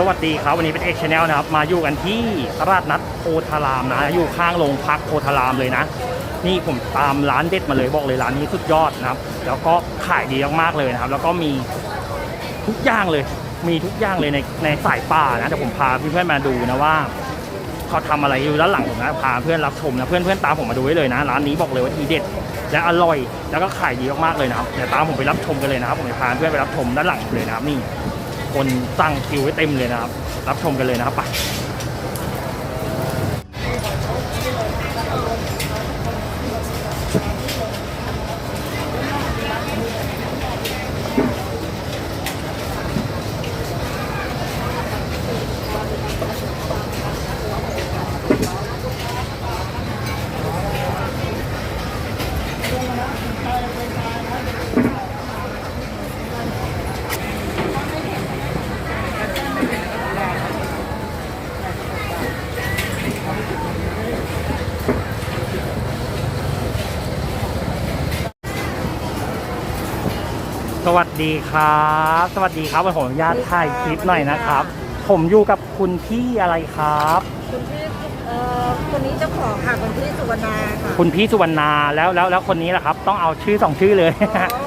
สวัสดีครับ วันนี้เป็นเอกชแนลนะครับ มาอยู่กันที่ตลาดนัดโพธารามนะ อยู่ข้างโรงพักโพธารามเลยนะ นี่ผมตามร้านเด็ดมาเลยบอกเลยร้านนี้สุดยอดนะครับ แล้วก็ขายดีมากๆเลยนะครับ แล้วก็มีทุกอย่างเลย มีทุกอย่างเลยในในสายป่านะแต่ผมพาเพื่อนๆมาดูนะว่าเขาทำอะไรอยู่ด้านหลังผมนะพาเพื่อนรับชมนะเพื่อนเพื่อนๆตามผมมาดูไว้เลยนะร้านนี้บอกเลยว่าทีเด็ดและอร่อยแล้วก็ขายดีมากๆเลยนะครับเดี๋ยวตามผมไปรับชมกันเลยนะครับผมจะพาเพื่อนไปรับชมด้านหลังเลยนะครับนี่ คนตั้งคิวไว้เต็มเลยนะครับ รับชมกันเลยนะครับไป สวัสดีครับ สวัสดีครับวันผมอนุญาตถ่ายคลิปหน่อยนะครับ ผมอยู่กับคุณพี่อะไรครับ คุณพี่เอ่อคนนี้เจ้าของค่ะคุณพี่สุวรรณาค่ะคุณพี่สุวรรณาแล้วแล้วแล้วคนนี้แหละครับ ต้องเอาชื่อสองชื่อเลย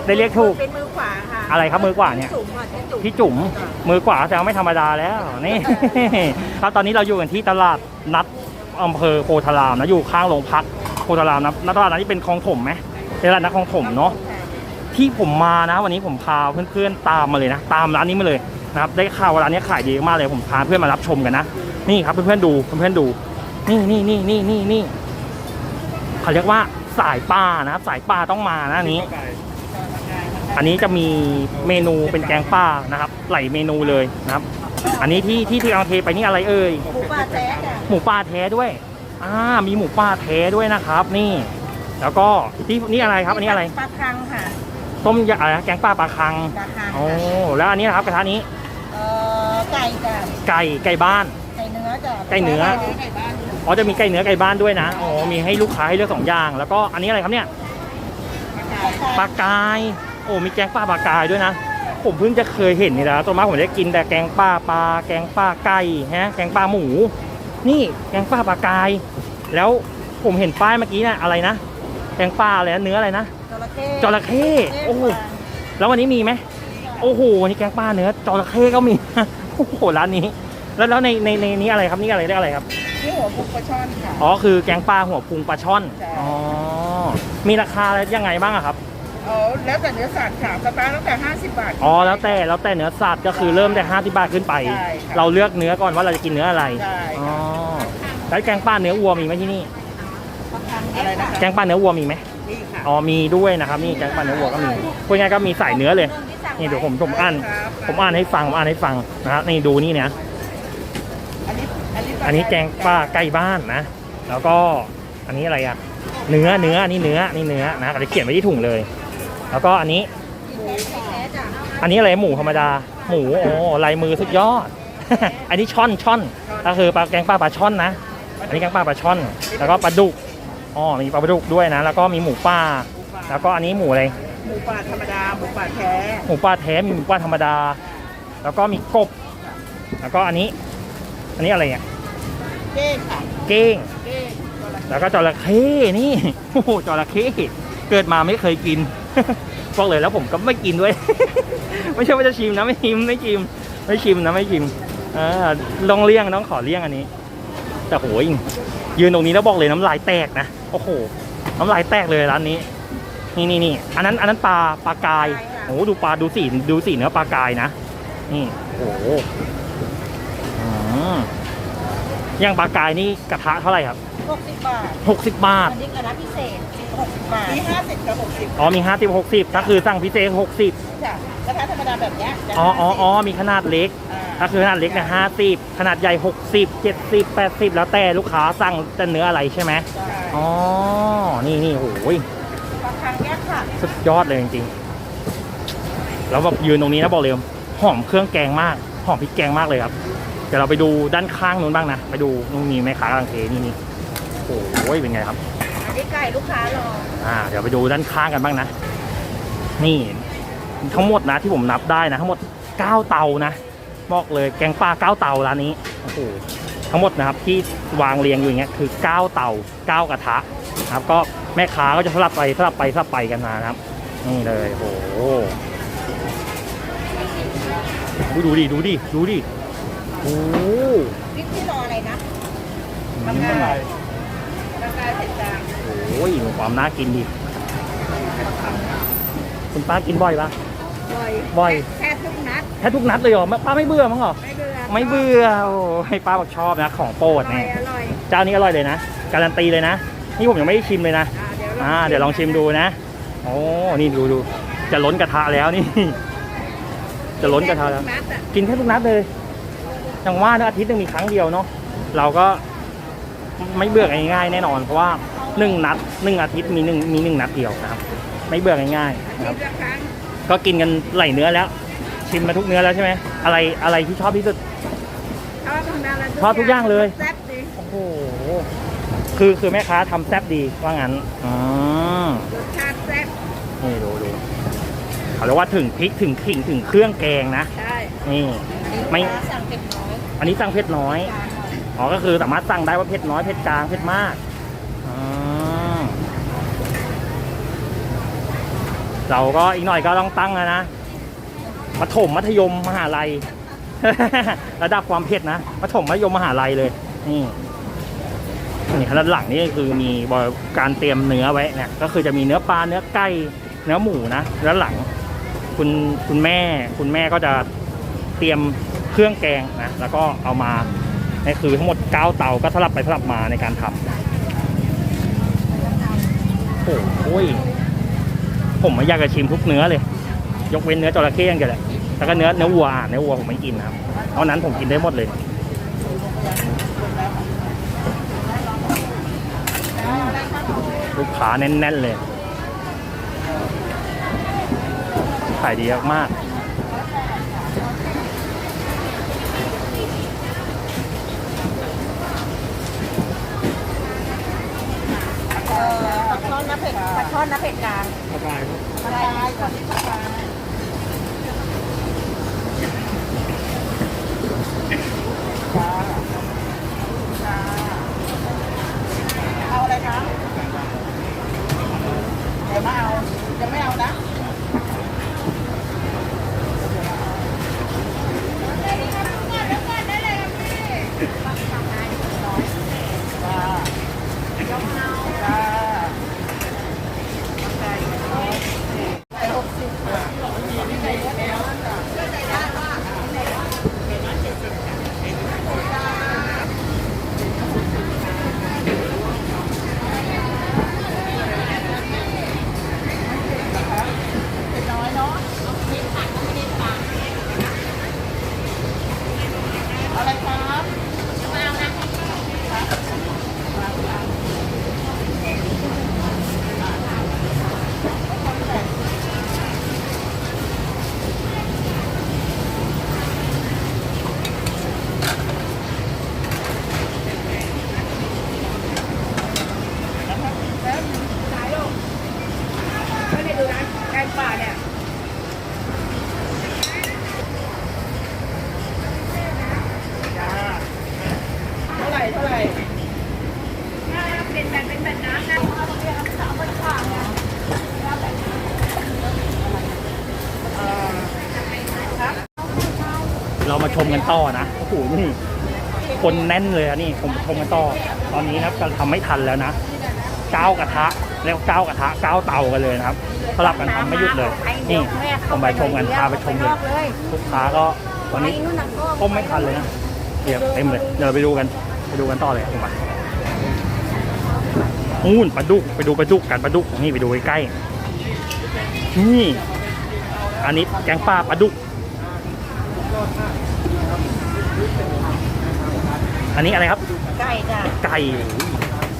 ได้เรียกถูก เป็นมือขวาค่ะอะไรครับมือขวาเนี่ย พี่จุ๋มค่ะพี่จุ๋มพี่จุ๋มมือขวาแสดงว่าไม่ธรรมดาแล้วนี่ ครับตอนนี้เราอยู่กันที่ตลาดนัดอำเภอโพธารามนะอยู่ข้างโรงพักโพธารามนะตลาดนัดนี้เป็นคลองถมไหมเป็นตลาดนัดคลองถมเนาะค่ะ ที่ผมมานะ วันนี้ผมพาเพื่อนๆตามมาเลยนะ ตามร้านนี้มาเลยนะครับได้ข่าวว่าร้านนี้ขายดีมากเลยผมพาเพื่อนมารับชมกันนะนี่ครับเพื่อนๆดูเพื่อนๆดู นี่นี่นี่นี่นี่นี่เขาเรียกว่าสายป่านะครับสายป่าต้องมานะอันนี้ อันนี้จะมีเมนูเป็นแกงป่านะครับไหลเมนูเลยนะครับ อันนี้ที่ที่ที่เอาเทไปนี่อะไรเอ่ยหมูป่าแจ๊กอะหมูป่าแท้ด้วยอ่ามีหมูป่าแท้ด้วยนะครับ นี่ แล้วก็ที่นี่อะไรครับ อันนี้อะไรปลาคังค่ะ ต้มยำอะไรนะแกงป่าปลาคังปลาคังโอ้แล้วอันนี้นะครับกระทะนี้เอ่อไก่จ้ะไก่ไก่บ้าน ไก่เนื้อจ้ะไก่เนื้อ ไก่บ้านอ๋อจะมีไก่เนื้อไก่บ้านด้วยนะอ๋อมีให้ลูกค้าให้เลือกสองอย่าง แล้วก็อันนี้อะไรครับเนี่ยปลากาย โอ้มีแกงป่าปลากายด้วยนะ ผมเพิ่งจะเคยเห็นนี่นะตัวมากผมได้กินแต่แกงป่าปลาแกงป่าไก่ฮะแกงป่าหมู นี่แกงป่าปลากาย แล้วผมเห็นป้ายเมื่อกี้นะอะไรนะแกงป่าอะไรนะเนื้ออะไรนะจ ระเข้จระเข้โอ้โหแล้ววันนี้มีไหมโอ้โหวันนี่แกงป่าเนื้อจระเข้ก็มีโอ้โหร้านนี้ แล้วแล้วในในในนี้อะไรครับนี่อะไรเรียกอะไรครับนี่หัวพุกปลาช่อนค่ะอ๋อคือแกงป่าหัวพุงปลาช่อนใช่อ๋อมีราคาอะไรยังไงบ้างอะครับเออแล้วแต่เนื้อสัตว์ค่ะสตาร์ทตั้งแต่ 50 บาท อ๋อ แล้วแต่แล้วแต่เนื้อสัตว์ก็คือเริ่มแต่ห้าที่บาทขึ้นไปใช่ค่ะเราเลือกเนื้อก่อนว่าเราจะกินเนื้ออะไรใช่อ๋อค่ะแล้วแกงป่าเนื้อวัวมีไหมที่นี่อะไรนะคะแกงป่าเนื้อวัวมีไหมนี่ค่ะ อ๋อมีด้วยนะครับนี่แกงป่าเนื้อวัวก็มีพูดง่ายก็มีสายเนื้อเลย นี่เดี๋ยวผมผมอ่านผมอ่านให้ฟังผมอ่านให้ฟังนะครับนี่ดูนี่นะอันนี้อันนี้อันนี้แกงป่าไก่บ้านนะ แล้วก็อันนี้อะไรอะเนื้อเนื้อนนี้เนื้อนี่เนื้อนะเขาจะเขียนไว้ที่ถุงเลย แล้วก็อันนี้ อันนี้อะไรหมูธรรมดา หมูโอ้ลายมือสุดยอด อันนี้ช่อนช่อนก็คือปลาแกงปลาปลาช่อนนะ อันนี้แกงปลาปลาช่อน แล้วก็ปลาดุก อ๋อมีปลาดุกด้วยนะ แล้วก็มีหมูป่า แล้วก็อันนี้หมูอะไร หมูป่าธรรมดา หมูป่าแท้ หมูป่าแท้มีหมูป่าธรรมดา แล้วก็มีกบ แล้วก็อันนี้ อันนี้อะไรอะเก้งค่ะ เก้ง เก้งแล้วก็จระเข้นี่โอ้โหจระเข้เกิดมาไม่เคยกินบอกเลยแล้วผมก็ไม่กินด้วย ไม่ใช่ว่าจะชิมนะไม่ชิมไม่ชิม ไม่ชิมนะไม่ชิมอ่าลองเลี่ยงต้องขอเลี่ยงอันนี้ แต่โหย ยืนตรงนี้แล้วบอกเลยน้ำลายแตกนะ โอ้โห น้ำลายแตกเลยร้านนี้ นี่นี่นี่อันนั้นอันนั้นปลาปลากาย โอ้โหดูปลาดูสีดูสีเนื้อปลากายนะ นี่ โอ้โหอืมอย่างปลากายนี่กระทะเท่าไหร่ครับ60 บาทหกสิบบาท อันนี้กระดาษพิเศษ60บาท มี 50 กับ 60 อ๋อ มีห้าสิบหกสิบก็คือสั่งพิเศษหกสิบจ้ะกระทะธรรมดาแบบเนี้ยจะอ๋ออ๋อ50อ๋อมีขนาดเล็ก อ่า ก็คือขนาดเล็กเนี่ยห้าสิบขนาดใหญ่หกสิบเจ็ดสิบแปดสิบแล้วแต่ลูกค้าสั่งจะเนื้ออะไรใช่ไหมใช่อ๋อ นี่นี่โอ้ยบางครั้งเนี้ยค่ะสุดยอดเลยจริงๆแล้วแบบยืนตรงนี้นะบอกเลยหอมเครื่องแกงมากหอมพริกแกงมากเลยครับ เดี๋ยวเราไปดูด้านข้างนู้นบ้างนะ ไปดูนู่นมีแม่ค้ากำลังเทนี่นี่โอ้ยเป็นไงครับอันนี้ไก่ลูกค้ารออ่า เดี๋ยวไปดูด้านข้างกันบ้างนะ นี่ ทั้งหมดนะที่ผมนับได้นะ ทั้งหมด 9 เตานะ บอกเลยแกงปลาเก้าเตาร้านนี้โอ้โหทั้งหมดนะครับที่วางเรียงอยู่อย่างเงี้ยคือเก้าเตาเก้ากระทะนะครับ ก็แม่ค้าก็จะสลับไปสลับไปสลับไปกันมานะครับ นี่เลยโอ้โหดูดิดูดิดูดิโอ้โหพริกที่รออะไรนะอืมกระจายเผ็ดกลางโอ้ยมีความน่ากินดิคุณป้ากินบ่อยปะบ่อยบ่อยแค่ ทุกนัดแค่ทุกนัดเลยเหรอป้าไม่เบื่อมั้งเหรอไม่เบื่อไม่เบื่อโอ้ให้ป้าบอกชอบนะของโปรอดร่อเนี่ยยอร่อยเจ้านี้อร่อยเลยนะ การันตีเลยนะ นี่ผมยังไม่ได้ชิมเลยนะอ่าเดี๋ยวอ่าเดี๋ยวลองชิมดูนะโอ้นี่ดูดูจะล้นกระทะแล้วนี่ จะล้นกระทะแล้วทุนัดอะกินแค่ทุกนัดเลยอย่างว่านะอาทิตย์หนึงมีครั้งเดียวเนาะเราก็ไม่เบื่อกันง่ายๆแน่นอน เพราะว่าหนึ่งนัดหนึ่งอาทิตย์มีหนึ่งมีหนึ่งนัดเดียวนะครับ ไม่เบื่อง่ายๆอานะครับทิตย์ละครั้งก็กินกันไหลเนื้อแล้ว ชิมมาทุกเนื้อแล้วใช่ไหมอะไรอะไรที่ชอบที่สุดชอบทุกนัดแล้วชอบทุกอย่างเลย แซ่บดีโอ้โหคือคือแม่ค้าทำแซ่บดีว่างั้นอืมรสชาติแซ่บนี่ดูดูเขาเรียกว่าถึงพริกถึงขิงถึงเครื่องแกงนะใช่นี่ ไม่ลูกค้าสั่งเผ็ดน้อยอันนี้สั่งเผ็ดน้อยจานหน่อย อ๋อ ก็คือสามารถสั่งได้ว่าเผ็ดน้อย เผ็ดกลาง เผ็ดมากอืมเราก็อีกหน่อยก็ต้องตั้งแล้วนะ มัธยมมัธยมมหาลัย ระดับความเผ็ดนะมัธยมมัธยมมหาลัยเลย นี่นี่ด้านหลังนี่คือมีบริการเตรียมเนื้อไว้เนี่ยก็คือจะมีเนื้อปลาเนื้อไก่เนื้อหมูนะด้านหลัง คุณคุณแม่ คุณแม่ก็จะเตรียมเครื่องแกงนะแล้วก็เอามานี่คือทั้งหมด9เตาก็สลับไปสลับมาในการทำโอ้โหยผมไม่อยากจะชิมทุกเนื้อเลย ยกเว้นเนื้อจระเข้อย่างเดียวแหละ แล้วก็เนื้อเนื้อวัวอะเนื้อวัวผมไม่กินนะครับเพราะนั้นผมกินได้หมดเลยลูกค้าแน่นๆเลยขายดีมากเอ่อปลาช่อนน้ำเผ็ดปลาช่อนน้ำเผ็ดกลางสบายปลาลายก่อนปลาลาย ต่อนะโอ้โหนี่คนแน่นเลยอะนี่ผมชมกันต่อ ตอนนี้นะครับก็ทำไม่ทันแล้วนะเก้ากระทะแล้วเก้ากระทะเก้าเตากันเลยนะครับสลับกันทำไม่หยุดเลย นี่ผมไปชมกันพาไปชมเลยลูกค้าก็ตอนนี้ต้มไม่ทันเลยนะเดี๋ยวเต็มเลยเดี๋ยวไปดูกันไปดูกันต่อเลยผมมานู่นปลาดุกไปดูปลาดุกกันปลาดุกนี่ไปดูใกล้ๆนี่อันนี้แกงปลาปลาดุก อันนี้อะไรครับ ไก่จ้ะไก่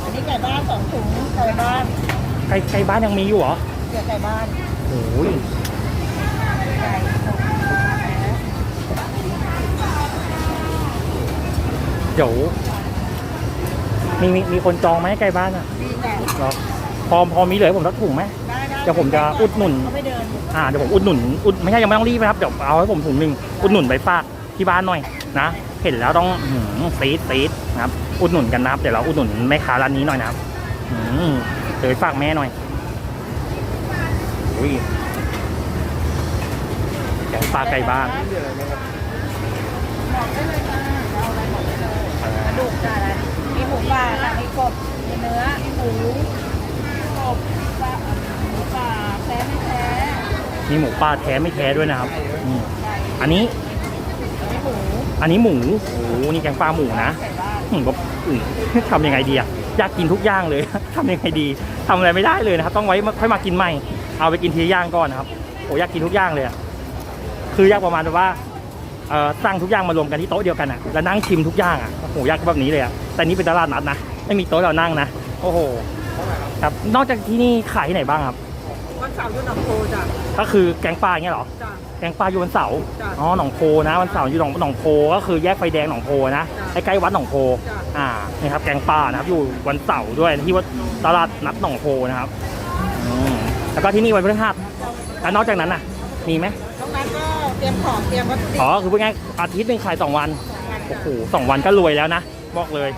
อันนี้ไก่บ้านสองถุงไก่บ้านไก่ไก่บ้านยังมีอยู่เหรอเกี่ยวไก่บ้านโอ้ยไก่สองถุงเดี๋ยวมีมีมีคนจองไหมไก่บ้านอะดีแหละเหรอพอพอมีเหลือให้ผมสักถุงไหม ได้ได้เดี๋ยวผมจะอุดหนุน เขาไม่เดินอ่าเดี๋ยวผมอุดหนุนอุดไม่ใช่ยังไม่ต้องรีบนะครับเดี๋ยวเอาให้ผมถุงหนึ่งอุดหนุนไปฝากที่บ้านหน่อยนะ เห็นแล้วต้องหืมซีดซีดนะครับอุดหนุนกันนะครับเดี๋ยวเราอุดหนุนแม่ค้าร้านนี้หน่อยนะครับอืมเดี๋ยวไปฝากแม่หน่อยอุ้ยแกงปลาไก่บ้านบอกได้เลยค่ะเอาอะไรบอกได้เลยกระดูกจ้ะมีหมูป่าค่ะมีกบมีเนื้อมีหมูกบปลาหมูป่าแท้ไม่แท้มีหมูปลาแท้ไม่แท้ด้วยนะครับอืมอันนี้มีหมู อันนี้หมูโอ้โหนี่แกงปลาหมูนะไก่บ้านอืมก็อืมทำยังไงดีอะอยากกินทุกอย่างเลยทำยังไงดีทำอะไรไม่ได้เลยนะครับ ต้องไว้ค่อยมากินใหม่ เอาไปกินทีย่างก่อนนะครับโอ้อยากกินทุกอย่างเลยอะคืออยากประมาณว่าเอ่อสั่งทุกอย่างมารวมกันที่โต๊ะเดียวกันอะแล้วนั่งชิมทุกอย่างอะโอ้โหอยากแบบนี้เลยอะแต่นี่เป็นตลาดนัดนะไม่มีโต๊ะเรานั่งนะโอ้โหครับนอกจากที่นี่ขายที่ไหนบ้างครับ วันเสาร์อยู่หนองโพจ้ะก็คือแกงปลาอย่างเงี้ยเหรอ จ้ะ แกงปลาอยู่วันเสาร์จ้ะอ๋อหนองโพนะวันเสาร์อยู่หนองหนองโพก็คือแยกไฟแดงหนองโพนะจ้ะใกล้ๆวัดหนองโพจ้ะ อ่านี่ครับแกงปลานะครับอยู่วันเสาร์ด้วยที่วัดตลาดนัดหนองโพนะครับอืมแล้วก็ที่นี่วันพฤหัสแล้วนอกจากนั้นน่ะมีไหมตรงนั้นก็เตรียมของเตรียมวัตถุดิบอ๋อคือพูดง่ายๆอาทิตย์หนึ่งขายสองวัน โอ้โหสองวันก็รวยแล้วนะ บอกเลย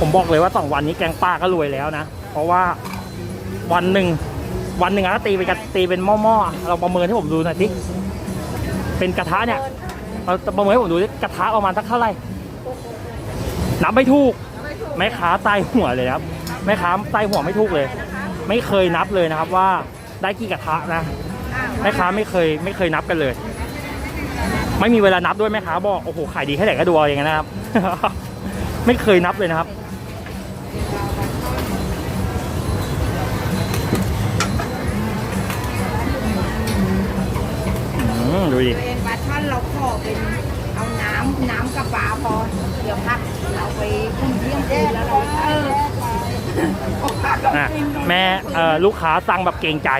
ผมบอกเลยว่าสองวันนี้แกงป้าก็รวยแล้วนะ เพราะว่าวันหนึ่ง วันหนึ่งอะถ้าตีเป็นกระตีเป็นหม้อๆอเราประเมินให้ผมดูหน่อยสิเป็นกระทะเนี่ยเราประเมินให้ผมดูกระทะประมาณสักเท่าไหร่นับไม่ถูกแม่ค้าใต้หัวเลยครับแม่ค้าใต้หัวไม่ถูกเลย ไม่เคยนับเลยนะครับว่าได้กี่กระทะนะแม่ค้าไม่เคยไม่เคยนับกันเลย ไม่มีเวลานับด้วยแม่ค้าบอกโอ้โหขายดีแค่ไหนก็ดูเอาเองนะครับ ไม่เคยนับเลยนะครับ มดูดิตัวเองปลาช่อนเราขอเป็นเอาน้ำน้ำกับปลาพอเดี๋ยวพักเราไปคุ้มเที่ยงคืนแล้วเราเอออะแม่เอ่อลูกค้าสั่งแบบเกรงใจ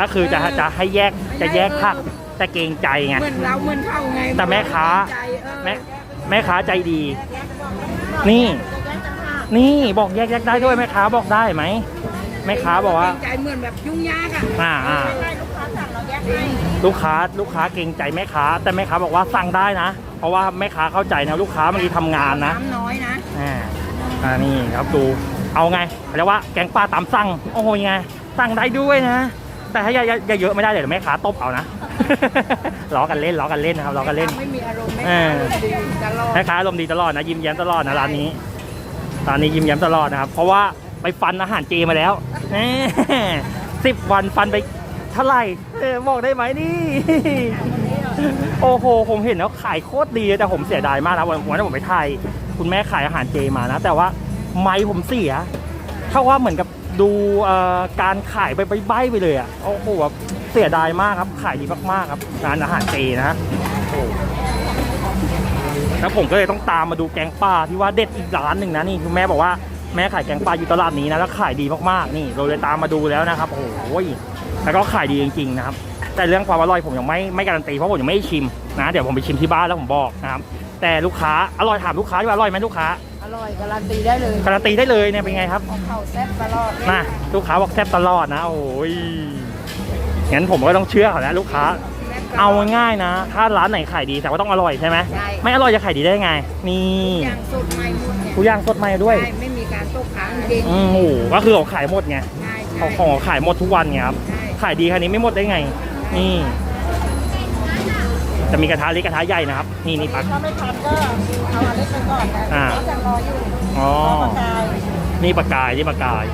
ก็คือจะจะให้แยกจะแยกผักแต่เกรงใจไง เหมือนเราเหมือนเขาไงแต่แม่ค้าใจเออแม่แม่ค้าใจดี นี่ นี่บอกแยกแยกได้ด้วยแม่ค้าบอกได้ไหมแม่ค้าบอกว่าใจเหมือนแบบยุ่งยากอะอ่าอ่าให้ลูกค้าสั่งเราแยกให้ ลูกค้าลูกค้าเกรงใจแม่ค้า แต่แม่ค้าบอกว่าสั่งได้นะ เพราะว่าแม่ค้าเข้าใจนะลูกค้าบางทีทำงานนะน้ำน้อยนะอ่าอ่านี่ครับดูเอาไงเรียกว่าแกงปลาตามสั่งโอ้โหยังไงสั่งได้ด้วยนะ แต่ถ้าอย่าอย่าอย่าเยอะไม่ได้เดี๋ยวแม่ค้าตบเอานะล้อกันเล่นล้อกันเล่นนะครับล้อกันเล่นไม่มีอารมณ์ไม่เออดีตลอดแม่ค้าอารมณ์ดีตลอดนะยิ้มแย้มตลอดนะร้านนี้ร้านนี้ยิ้มแย้มตลอดนะครับเพราะว่าไปฟันอาหารเจมาแล้วสิบวันฟันไป เท่าไหร่เออบอกได้ไหมนี่ โอ้โห ผมเห็นแล้วขายโคตรดีแต่ผมเสียดายมากนะวันวันนั้นผมไปถ่ายคุณแม่ขายอาหารเจมานะ แต่ว่าไม้ผมเสียเท่าว่าเหมือนกับดูการขายไปใบไปเลยอะโอ้โหแบบเสียดายมากครับขายดีมากๆครับร้านอาหารเจนะแล้วผมก็เลยต้องตามมาดูแกงป่าที่ว่าเด็ดอีกร้านหนึ่งนะนี่คุณแม่บอกว่าแม่ขายแกงป่าอยู่ตลาดนี้นะแล้วขายดีมากๆนี่ เราเลยตามมาดูแล้วนะครับ โอ้โห แล้วก็ขายดีจริงๆนะครับ แต่เรื่องความอร่อยผมยังไม่ไม่การันตีเพราะผมยังไม่ได้ชิมนะเดี๋ยวผมไปชิมที่บ้านแล้วผมบอกนะครับ แต่ลูกค้าอร่อยถามลูกค้าดีกว่าอร่อยไหมลูกค้าอร่อยการันตีได้เลยการันตีได้เลยเนี่ยเป็นไงครับของเขาแซ่บตลอดนะลูกค้าบอกแซ่บตลอดนะโอ้ยงั้นผมก็ต้องเชื่อเขาแล้วลูกค้าแซ่บตลดเอาง่ายๆนะ ถ้าร้านไหนขายดีแต่ว่าต้องอร่อยใช่ไหมใช่ไม่อร่อยจะขายดีได้ไง นี่อย่างสดใหม่หมดเนี่ยทุกอย่างสดใหม่ด้วยใช่ไม่มีการตกค้างจริงอืมโอ้โหก็คือเขาขายหมดไงใช่เขาใช่ของเขาขายหมดทุกวันไงครับใช่ ขายดีคันนี้ไม่หมดได้ไง นี่ จะมีกระทะเล็กกระทะใหญ่นะครับ นี่นี่ปักถ้าไม่ทันก็เอาอันเล็กไปก่อนนะอ่าเขาจะรออยู่อ๋อ รอประกายนี่ปากกายนี่ปากกาย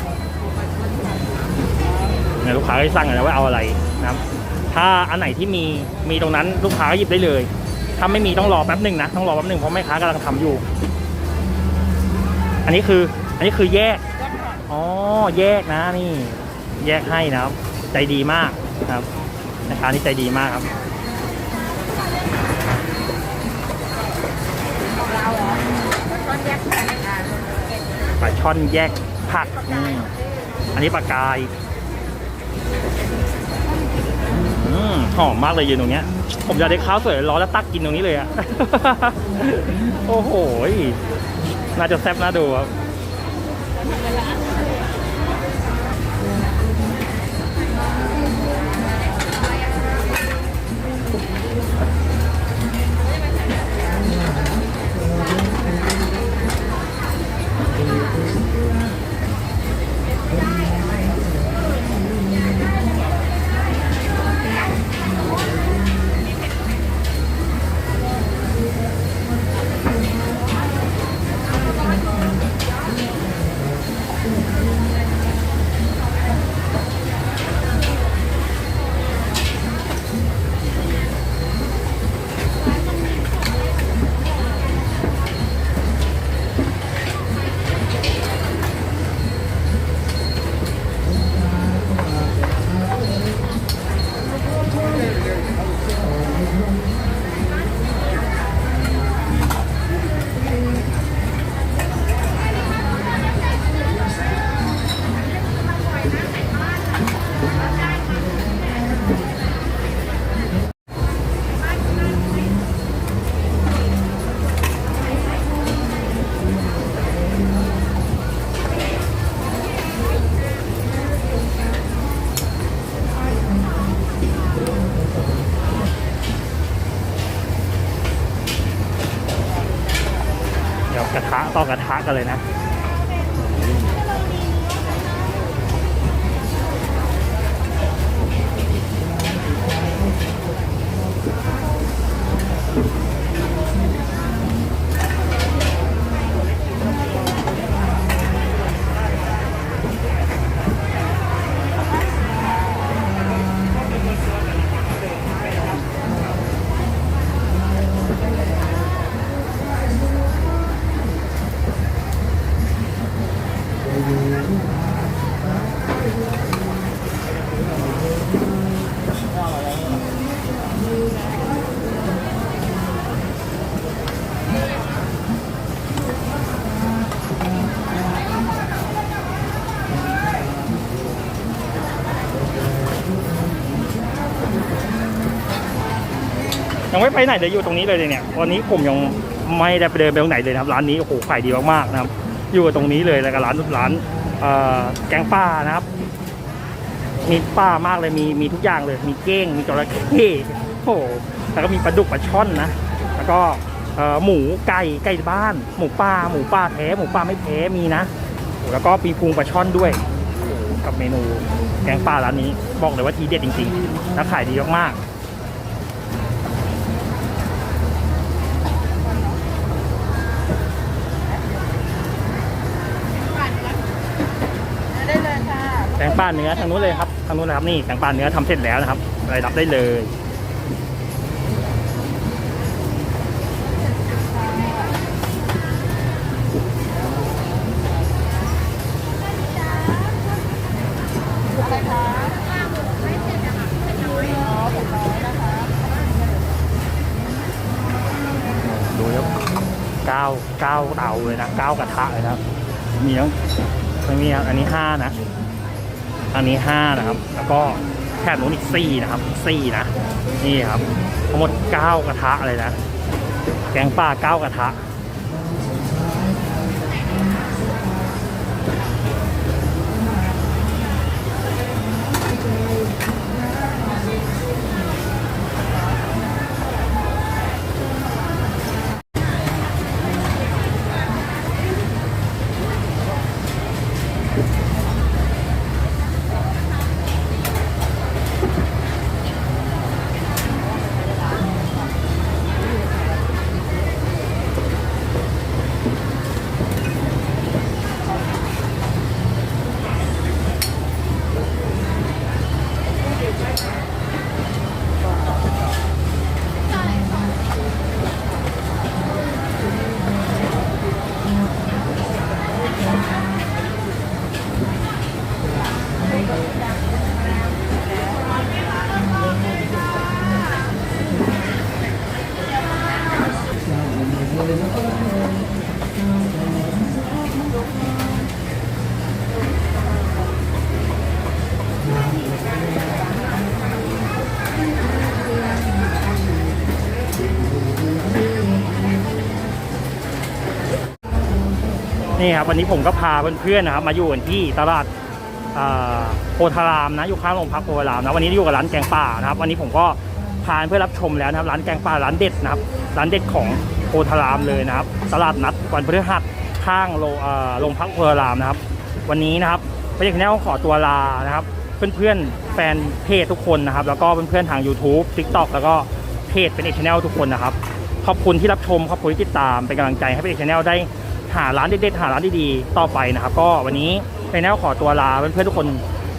เนี่ยลูกค้าก็สั่งกันนะว่าเอาอะไรนะครับ ถ้าอันไหนที่มีมีตรงนั้นลูกค้าก็หยิบได้เลย ถ้าไม่มีต้องรอแป๊บหนึ่งนะต้องรอแป๊บหนึ่งเพราะแม่ค้ากำลังทำอยู่ อันนี้คือ อันนี้คือแยก แยกค่ะอ๋อแยกนะนี่ แยกให้นะครับ ใจดีมากครับนะคะนี่ใจดีมากครับของเราเหรอต้นแยกค่ะปลาช่อนแยกผักอืมอันนี้ปลากายอืมหอมมากเลยยืนตรงเนี้ย ผมอยากได้ข้าวสวยร้อนแล้วตักกินตรงนี้เลยอะ โอ้โหยน่าจะแซ่บน่าดูครับ ต่อกระทะกันเลยนะ ไม่ไปไหนเลยอยู่ตรงนี้เลยเนี่ยวันนี้ผมยังไม่ได้ไปเดินไปตรงไหนเลยนะครับร้านนี้โอ้โหขายดีมากๆนะครับ อยู่ตรงนี้เลยแล้วก็ร้านร้านแกงป่านะครับ มีป่ามากเลยมีมีทุกอย่างเลย มีเก้งมีจระเข้โอ้โหแล้วก็มีปลาดุกปลาช่อนนะ แล้วก็หมูไก่ไก่บ้าน หมูป่าหมูป่าแท้หมูป่าไม่แท้มีนะแล้วก็มีพุงปลาช่อนด้วยโหกับเมนูแกงป่าร้านนี้ บอกเลยว่าทีเด็ดจริงๆแล้วขายดีมากๆ แกงป่าเนื้อทางนู้นเลยครับทางนู้นเลยครับนี่แกงป่าเนื้อทำเสร็จแล้วนะครับไปรับได้เลยดูแล้วเก้าเก้าเตาเลยนะเก้ากระทะเลยนะครับมีทั้งตรงนี้ครับอันนี้ห้านะ อันนี้ห้านะครับ แล้วก็แถบนู้นอีกสี่นะครับสี่นะ นี่ครับ ทั้งหมดเก้ากระทะเลยนะ แกงป่าเก้ากระทะ นี่ครับวันนี้ผมก็พาเพื่อนๆนะครับ มาอยู่กันที่ตลาดโพธารามนะอยู่ข้างโรงพักโพธารามนะวันนี้อยู่กับร้านแกงป่านะครับ วันนี้ผมก็พาเพื่อรับชมแล้วนะครับ ร้านแกงป่าร้านเด็ดนะครับ ร้านเด็ดของ โพธารามเลยนะครับ ตลาดนัดวันพฤหัสข้างโรงอ่าโรงพักโพธารามนะครับ วันนี้นะครับไปอย่างนี้ขอตัวลานะครับ เพื่อนๆแฟนเพจทุกคนนะครับ แล้วก็เพื่อนๆทาง YouTube TikTok แล้วก็เพจเป็นเอกชแนลทุกคนนะครับ ขอบคุณที่รับชมขอบคุณที่ติดตามเป็นกำลังใจให้เป็นเอกชแนลได้หาร้านเด็ดๆหาร้านดีๆต่อไปนะครับ ก็วันนี้ในแนวขอตัวลาเพื่อนๆทุกคน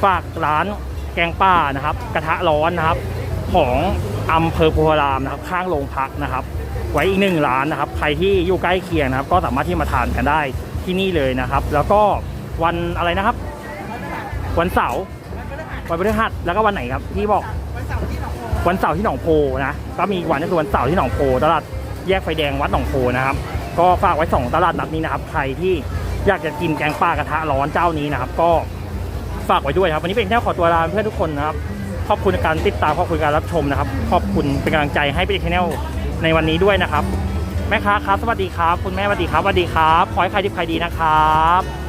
ฝากร้านแกงป่านะครับ กระทะร้อนนะครับ ของอำเภอโพธารามนะครับ ข้างโรงพักนะครับ ไว้อีกหนึ่งร้านนะครับ ใครที่อยู่ใกล้เคียงนะครับ ก็สามารถที่มาทานกันได้ที่นี่เลยนะครับ แล้วก็วันอะไรนะครับ วันเสาร์วันพฤหัสแล้วก็วันไหนครับที่บอกวันเสาร์ที่หนองโพนะก็มีอีกวันก็คือวันเสาร์ที่หนองโพตลาดแยกไฟแดงวัดหนองโพนะครับ ก็ฝากไว้สองตลาดนัดนี้นะครับ ใครที่อยากจะกินแกงป่ากระทะร้อนเจ้านี้นะครับ ก็ฝากไว้ด้วยครับวันนี้เป็นแค่ขอตัวลาเพื่อนทุกคนนะครับขอบคุณในการติดตามขอบคุณการรับชมนะครับขอบคุณเป็นกำลังใจให้เป็นชแนล ในวันนี้ด้วยนะครับ แม่ค้าครับสวัสดีครับ คุณแม่สวัสดีครับสวัสดีครับขอให้ใครดีใครดีนะครับ